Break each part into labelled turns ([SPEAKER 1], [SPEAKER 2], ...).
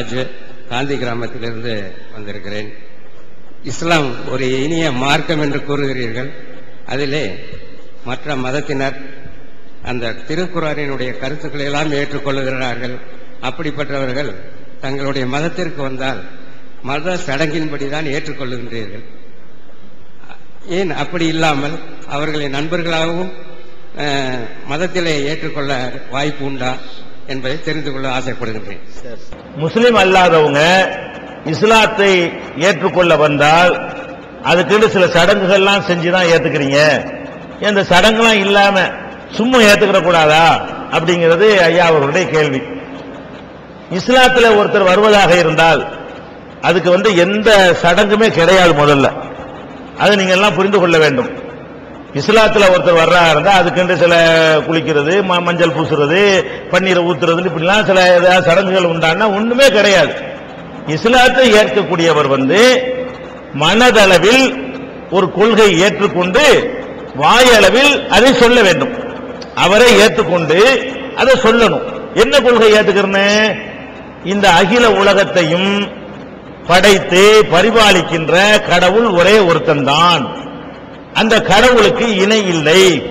[SPEAKER 1] ஹஜ் காந்தி கிராமத்திலிருந்து வந்திருக்கிறேன். இஸ்லாம் ஒரு இனிய மார்க்கம் என்று கூறுகிறீர்கள். அதிலே மற்ற மதத்தினர் அந்த திருக்குறாரினுடைய கருத்துக்களை எல்லாம் ஏற்றுக்கொள்ளுகிறார்கள். அப்படிப்பட்டவர்கள் தங்களுடைய மதத்திற்கு வந்தால் மத சடங்கின்படிதான் ஏற்றுக்கொள்ளுகின்றீர்கள் ஏன் அப்படி இல்லாமல் அவர்களை நண்பர்களாகவும் மதத்திலே ஏற்றுக்கொள்ள வாய்ப்பு உண்டா? என்பதை தெரிந்து கொள்ள ஆசைப்படுகின்றேன்.
[SPEAKER 2] முஸ்லிம் அல்லாதவங்க இஸ்லாத்தை ஏற்றுக்கொள்ள வந்தால் அதுக்குன்னு சில சடங்குகள்லாம் செஞ்சுதான் ஏத்துக்கிறீங்க. இந்த சடங்குலாம் இல்லாம சும்மா ஏத்துக்கிற கூடாதா? அப்படிங்கிறது ஐயா அவர்களுடைய கேள்வி. இஸ்லாத்துல ஒருத்தர் வருவதாக இருந்தால் அதுக்கு வந்து எந்த சடங்குமே கிடையாது முதல்ல. அதை நீங்க எல்லாம் புரிந்து கொள்ள வேண்டும். இஸ்லாத்துல ஒருத்தர் வர்றா இருந்தா அதுக்கென்று சில குளிக்கிறது ம- மஞ்சள் பூசுறது பன்னீரை ஊத்துறது இப்படிலாம் சில ஏதாவது சடங்குகள் உண்டான்னா ஒண்ணுமே கிடையாது. இஸ்லாத்தை ஏற்கக்கூடியவர் வந்து மனதளவில் ஒரு கொள்கை ஏற்றுக்கொண்டு வாயளவில் அதை சொல்ல வேண்டும். அவரை ஏற்றுக்கொண்டு அதை சொல்லணும். என்ன கொள்கை ஏத்துக்கிறேன்னு? இந்த அகில உலகத்தையும் படைத்து பரிபாலிக்கின்ற கடவுள் ஒரே ஒருத்தன்தான். அந்த கடவுளுக்கு இணை இல்லை.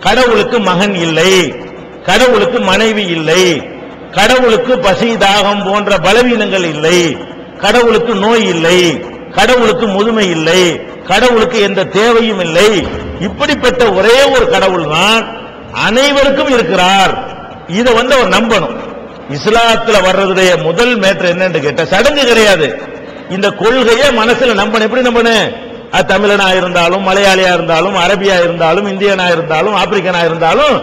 [SPEAKER 2] கடவுளுக்கு மகன் இல்லை. கடவுளுக்கு மனைவி இல்லை. கடவுளுக்கு பசி தாகம் போன்ற பலவீனங்கள் இல்லை. கடவுளுக்கு நோய் இல்லை. கடவுளுக்கு முதுமை இல்லை. கடவுளுக்கு எந்த தேவையும் இல்லை. இப்படிப்பட்ட ஒரே ஒரு கடவுள் தான் அனைவருக்கும் இருக்கிறார். இதை வந்து அவர் நம்பணும். இஸ்லாத்துல வர்றதுடைய முதல் மேட்டர் என்னன்னு கேட்ட சடங்கு கிடையாது. இந்த கொள்கையை மனசுல நம்பணும். எப்படி நம்பணும்? அது தமிழனா இருந்தாலும் மலையாளியா இருந்தாலும் அரபியா இருந்தாலும் இந்தியனா இருந்தாலும் ஆப்பிரிக்கனா இருந்தாலும்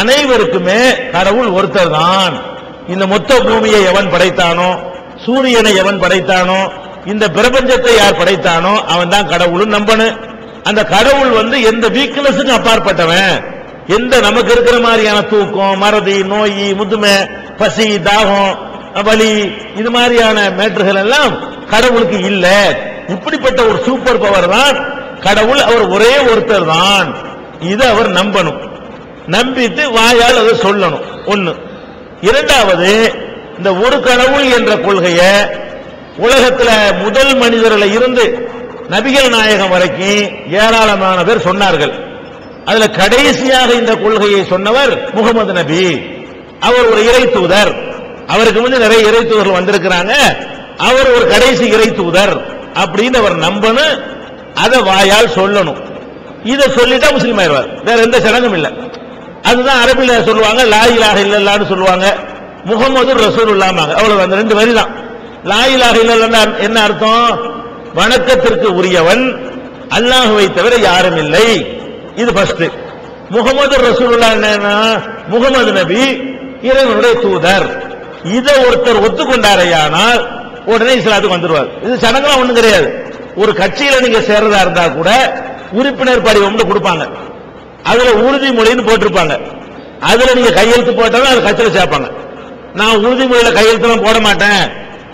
[SPEAKER 2] அனைவருக்குமே கடவுள் ஒருத்தர் தான் இந்த மொத்த பூமியை எவன் படைத்தானோ சூரியனை எவன் படைத்தானோ இந்த பிரபஞ்சத்தை யார் படைத்தானோ அவன் தான் கடவுள்னு நம்பணும் அந்த கடவுள் வந்து எந்த வீக்னஸுக்கும் அப்பாற்பட்டவன். எந்த நமக்கு இருக்கிற மாதிரியான தூக்கம் மறதி நோய் முதுமை பசி தாகம் வலி இது மாதிரியான மேட்டர்கள் எல்லாம் கடவுளுக்கு இல்லை. இப்படிப்பட்ட ஒரு சூப்பர் பவர் தான் கடவுள் அவர் ஒரே ஒருத்தர் தான். இதை அவர் நம்பணும். நம்பிட்டு வாயால் அதை சொல்லணும். ஒண்ணு. இரண்டாவது இந்த ஒரு கடவுள் என்ற கொள்கையை உலகத்தில் முதல் மனிதர்ல இருந்து நபிகள் நாயகம் வரைக்கும் ஏராளமான பேர் சொன்னார்கள். அதுல கடைசியாக இந்த கொள்கையை சொன்னவர் முகமது நபி. அவர் ஒரு இறை தூதர். அவருக்கு வந்து நிறைய இறை தூதர்கள் வந்திருக்கிறாங்க. அவர் ஒரு கடைசி இறை தூதர். அப்படின்னு அவர் நம்பணும். அதை வாயால் சொல்லணும். இதை சொல்லிட்டா முஸ்லீம் ஆயிடுவார். வேற எந்த சடங்கும் இல்லை. அதுதான் அரபில சொல்லுவாங்க லாயிலாக இல்லல்லான்னு சொல்லுவாங்க. முகமது ரசூல் இல்லாமாங்க அவ்வளவு அந்த ரெண்டு வரி தான் லாயிலாக இலாஹ என்ன அர்த்தம்? வணக்கத்திற்கு உரியவன். அல்லாஹுவை தவிர யாரும் இல்லை. இது ஃபர்ஸ்ட் முகமது ரசூலுல்லா என்னன்னா முகமது நபி இறைவனுடைய தூதர். இதை ஒருத்தர் ஒத்துக்கொண்டாரையானால் உடனே இஸ்லாத்துக்கு வந்துருவார். இது சடங்குலாம் ஒண்ணும் கிடையாது. ஒரு கட்சியில நீங்க சேர்றதா இருந்தா கூட உறுப்பினர் படிவம்னு கொடுப்பாங்க. அதுல உறுதிமொழின்னு போட்டிருப்பாங்க. அதுல நீங்க கையெழுத்து போட்டாலும் அது கட்சியில சேர்ப்பாங்க. நான் உறுதிமொழியில கையெழுத்துலாம் போட மாட்டேன்.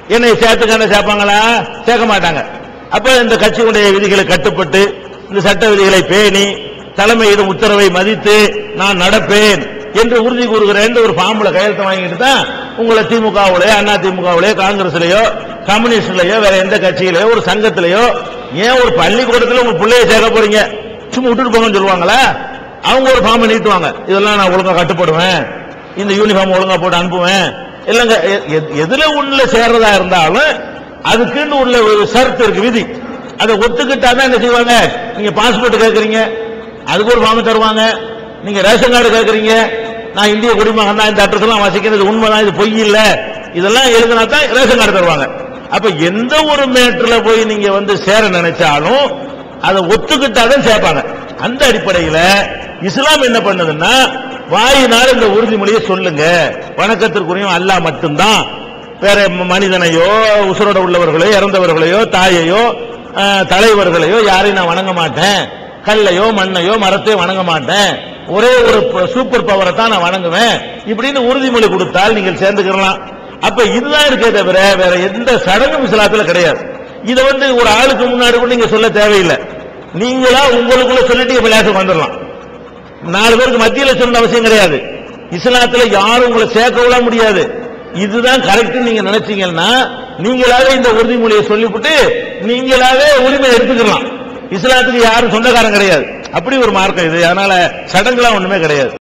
[SPEAKER 2] என்னை சேர்த்துக்கான சேர்ப்பாங்களா? சேர்க்க மாட்டாங்க. அப்ப இந்த கட்சியுடைய விதிகளை கட்டுப்பட்டு இந்த சட்ட விதிகளை பேணி தலைமையிடும் உத்தரவை மதித்து நான் நடப்பேன் என்று உறுதி கூறுகிறேன் ஒரு ஃபார்ம்ல கையெழுத்து வாங்கிட்டு தான் உங்களை திமுகவிலே அண்ணா திமுகவிலே காங்கிரஸ்லயோ கம்யூனிஸ்ட்லயோ வேற எந்த கட்சியிலயோ ஒரு சங்கத்திலயோ ஏன் ஒரு பள்ளிக்கூடத்தில் உங்க பிள்ளைய சேர்க்க போறீங்க? சும்மா விட்டுட்டு போங்கன்னு சொல்லுவாங்களா? அவங்க ஒரு ஃபார்ம் நீட்டுவாங்க. இதெல்லாம் நான் ஒழுங்கா கட்டுப்படுவேன். இந்த யூனிஃபார்ம் ஒழுங்கா போட்டு அனுப்புவேன். இல்லங்க எ- எதுல உள்ள சேர்றதா இருந்தாலும் அதுக்குன்னு உள்ள ஒரு ஷர்ட் இருக்கு விதி. அதை ஒத்துக்கிட்டா தான் என்ன செய்வாங்க? நீங்க பாஸ்போர்ட் கேட்கறீங்க அதுக்கு ஒரு ஃபார்ம் தருவாங்க. நீங்க ரேஷன் கார்டு கேட்கறீங்க நான் இந்திய குடிமகன் தான் இந்த அட்ரஸ் எல்லாம் வசிக்கிறது உண்மைதான் இது பொய் இல்ல. இதெல்லாம் எழுதினா தான் ரேஷன் கார்டு தருவாங்க. அப்ப எந்த ஒரு மேட்டர்ல போய் நீங்க வந்து சேர நினைச்சாலும் அதை ஒத்துக்கிட்டாதான் சேர்ப்பாங்க அந்த அடிப்படையில இஸ்லாம் என்ன பண்ணதுன்னா வாயினால் இந்த உறுதிமொழியை சொல்லுங்க. வணக்கத்திற்குரியும் அல்லாஹ் மட்டும்தான். வேற மனிதனையோ உசுரோட உள்ளவர்களையோ இறந்தவர்களையோ தாயையோ தலைவர்களையோ யாரையும் நான் வணங்க மாட்டேன். கல்லையோ மண்ணையோ மரத்தையோ வணங்க மாட்டேன். ஒரே ஒரு ப- சூப்பர் பவரை தான் நான் வணங்குவேன். இப்படின்னு உறுதிமொழி கொடுத்தால் நீங்கள் சேர்ந்துக்கலாம் அப்ப இதுதான் இருக்கே தவிர வேற எந்த சடங்கும் இஸ்லாத்துல கிடையாது. இதை வந்து ஒரு ஆளுக்கு முன்னாடி கூட நீங்க சொல்ல தேவையில்லை. நீங்களா உங்களுக்குள்ள சொல்லிட்டு விளையாட்டு வந்துடலாம். நாலு பேருக்கு மத்தியில் சொல்ல அவசியம் கிடையாது. இஸ்லாத்துல யாரும் உங்களை சேர்க்க விட முடியாது. இதுதான் கரெக்ட் நீங்க நினைச்சீங்கன்னா நீங்களாவே இந்த உறுதிமொழியை சொல்லிவிட்டு நீங்களாவே உரிமை எடுத்துக்கலாம். இஸ்லாத்துக்கு யாரும் சொந்தக்காரன் கிடையாது. அப்படி ஒரு மார்க்கம் இது. அதனால சடங்குலாம் ஒண்ணுமே கிடையாது.